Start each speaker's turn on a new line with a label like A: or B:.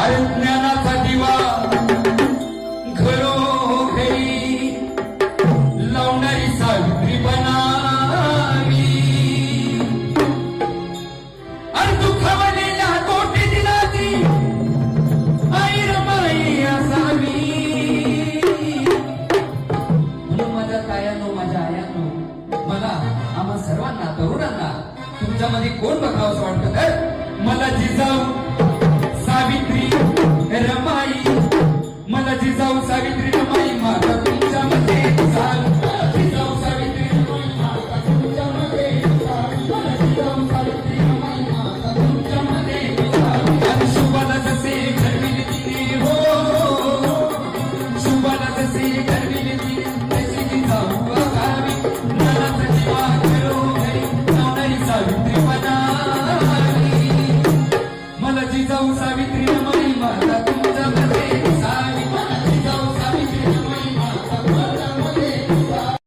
A: अरे ज्ञानाचा दिवा घरोघरी लावणारी सावित्री बनावी. अरे दुखावलेल्या कोटी दिनाची आई रमाई असावी. म्हणून माझ्या तायानो माझ्या आयानो मला आम्हा सर्वांना तरुणांना तुमच्यामध्ये कोण बघावं वाटतं? तर मला जिजाऊ sagitrika mahima